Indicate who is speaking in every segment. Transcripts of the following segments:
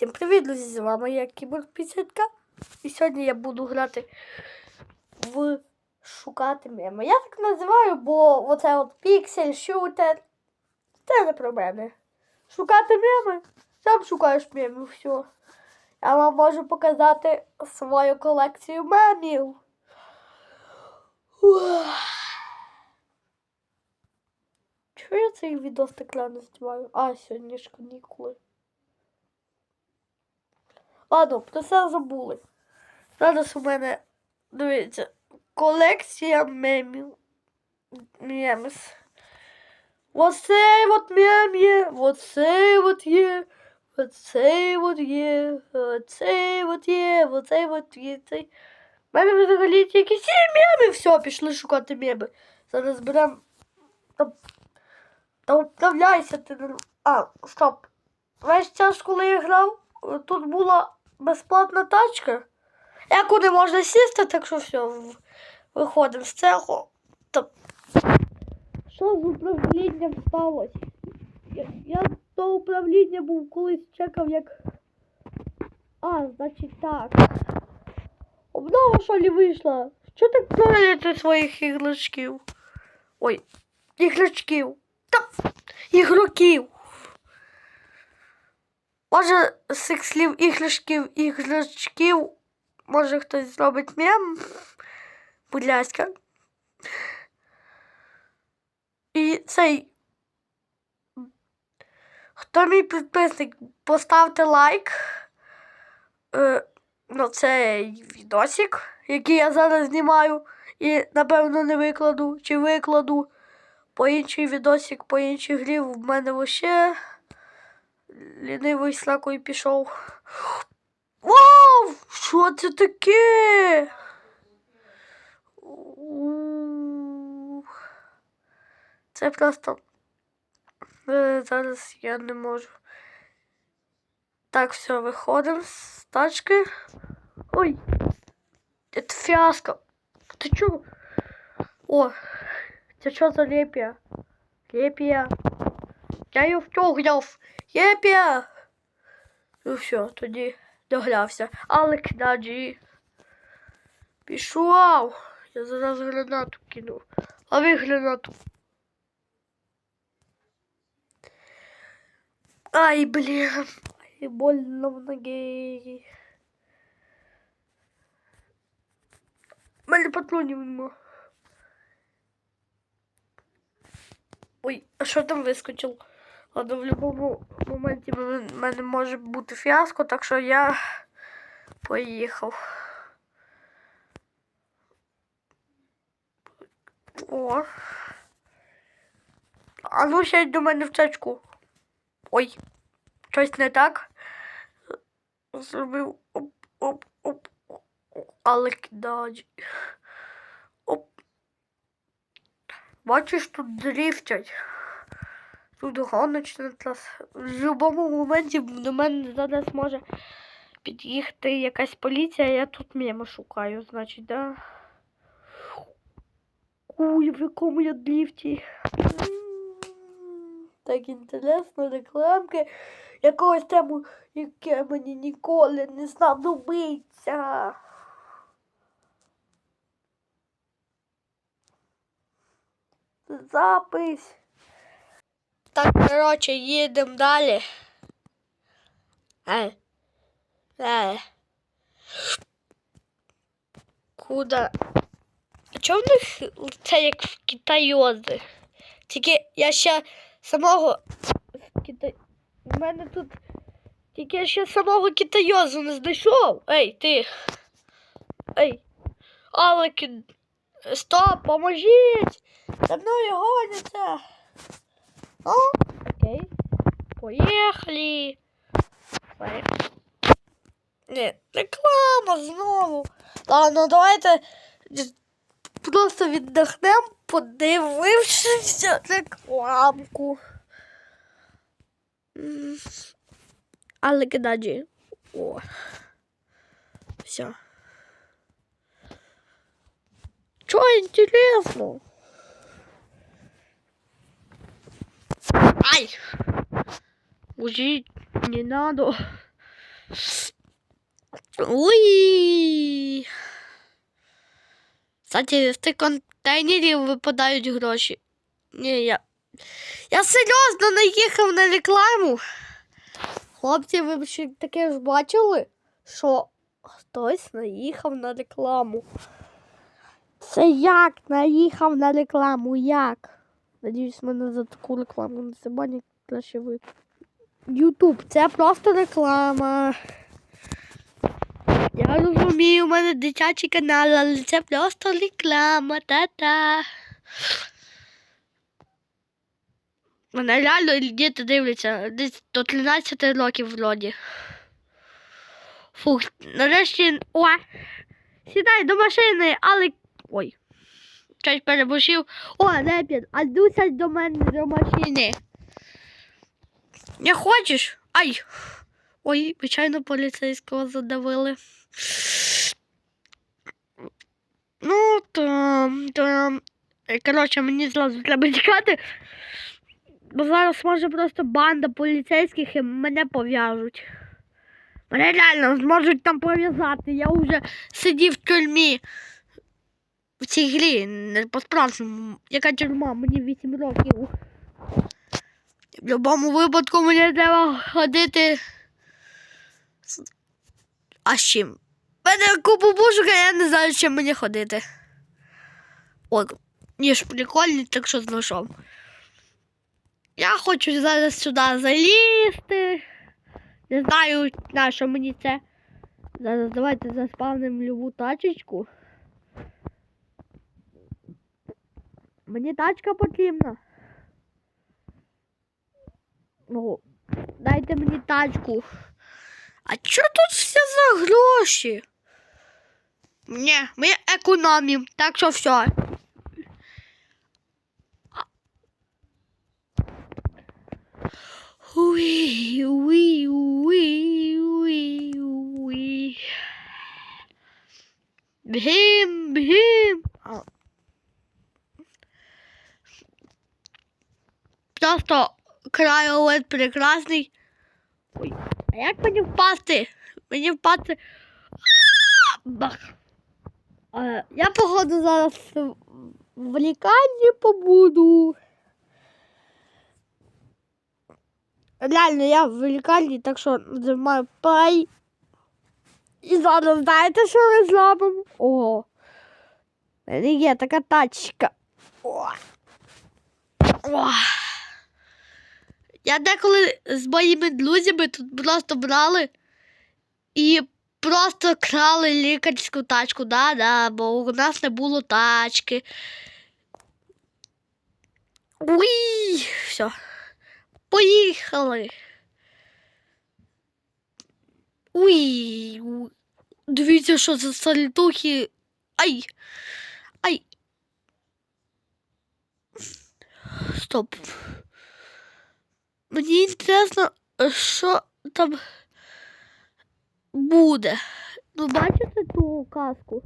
Speaker 1: Всім привіт, друзі! З вами я Кіборг 50 І сьогодні я буду грати в шукати меми. Я так називаю, бо оце от піксель, шутер. Це не про мене. Шукати меми. Сам шукаєш меми, все. Я вам можу показати свою колекцію мемів. Чого я цей відос так рано знімаю? А, сьогодні ж канікули. Ладно, про це забули. Зараз у мене, дивіться, колекція мемів. Мемс. Оцей от мем є, оцей от є, оцей от є, оцей от є, оцей от є, цей. У мене взагалі тільки всі меми, все, пішли шукати меми. Зараз беремо. Там, там вправляйся ти. А, стоп. Весь час, коли я грав, тут була безплатна тачка, яку не можна сісти, так що все, виходимо з цеху. Та... Що з управлінням сталося? Я, я до управління був колись чекав, як. А, значить так. Обнова що ли вийшла? Що так проводите своїх іграшків? Ой, іграшків. Та ігроків. Може, з цих слів іграшків, іграшків, може хтось зробить мем. Будь ласка. І цей. Хто мій підписник, поставте лайк е, на цей відосик, який я зараз знімаю, і напевно не викладу, чи викладу по інший відосик, по іншій грі в мене вообще лінивий слакою пішов. Вау! Що це таке? Це просто е, зараз я не можу. Так, все, виходимо з тачки. Ой, це фіаско. Ти чого? О, це що за лепія? Лепія. Я її втягнув. Єпія! Ну все, тоді догрявся. Алек Наджі. Пішов. Я зараз гранату кину. Лови гранату. Ай, блін. Ай, больно в ноги. У мене патронів нема. Ой, а що там вискочив? Ладно, в будь-якому моменті в мене може бути фіаско, так що я поїхав. О. А ну сядь до мене в цечку. Ой, щось не так. Зробив оп, оп, оп. Але кидач. Оп. Бачиш, тут дрифтять. Тут траса. В будь-якому моменті до мене зараз може під'їхати якась поліція, я тут мимо шукаю, значить, да? Ой, в якому я дрифті. Так інтересно, рекламки якогось тему, яке мені ніколи не знадобиться. Запись. Так, коротше, їдемо далі. Е. Е. Куда? А чого в них це як в китайози? Тільки я ще самого Китай... У мене тут тільки я ще самого китайозу не знайшов. Ей, ти. Ей. Але. Стоп, поможіть! За мною гоняться. О, окей. Поїхали. Поїхали. Ні, реклама знову. Ладно, давайте просто віддохнемо, подивившись рекламку. Але кидаджі. О. Все. Что интересно? Ай! Мужик, не надо. Уй. Кстати, з тих контейнерів випадають гроші. Ні, я. Я серйозно наїхав на рекламу. Хлопці, ви б ще таке ж бачили, що хтось наїхав на рекламу. Це як наїхав на рекламу? Як? Надіюсь, мене за таку рекламу не забанять краще ви. Ютуб, це просто реклама. Я розумію, у мене дитячий канал, але це просто реклама, та-та. Мене реально діти дивляться, десь до 13 років вроді. Фух, нарешті. О! Сідай до машини, але. Ой. Щось перебушив. О, Репін, а сядь до мене до машини. Не хочеш? Ай! Ой, звичайно, поліцейського задавили. Ну, то... е, Коротше, мені зразу треба тікати. Бо зараз може просто банда поліцейських і мене пов'яжуть. Мене реально зможуть там пов'язати. Я вже сидів в тюрмі. В цій грі, не по-справжньому. Яка тюрма? Мені 8 років. В будь-якому випадку мені треба ходити. А з чим? Мене купу бушок, а я не знаю, з чим мені ходити. Ой, ніж прикольний, так що знайшов. Я хочу зараз сюди залізти. Не знаю, на що мені це. Зараз давайте заспавнимо любу тачечку. Мені тачка потрібна. Ну, дайте мені тачку. А що тут все за гроші? Ні, ми економимо, так що все. Уи, уи, уи, уи, уи. Бгим, бгим. Просто краєвид прекрасний. Ой, а як мені впасти? Мені впасти. Бах. Е, Я, походу, зараз в- лікарні побуду. Реально, я в лікарні, так що нажимаю play. І зараз знаєте, що ми зробимо? Ого. Мене є така тачка. О. О. Я деколи з моїми друзями тут просто брали і просто крали лікарську тачку, да, да, бо у нас не було тачки. Уй, все. Поїхали. Уй. Дивіться, що за сальтухи. Ай. Ай. Стоп. Мені інтересно, що там буде. Ви бачите ту казку?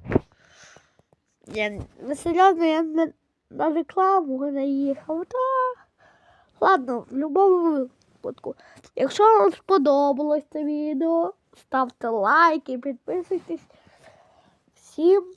Speaker 1: Я, серйозно, я на, на рекламу не їхав. Та... Ладно, в будь-якому випадку. Якщо вам сподобалось це відео, ставте лайки, підписуйтесь. Всім!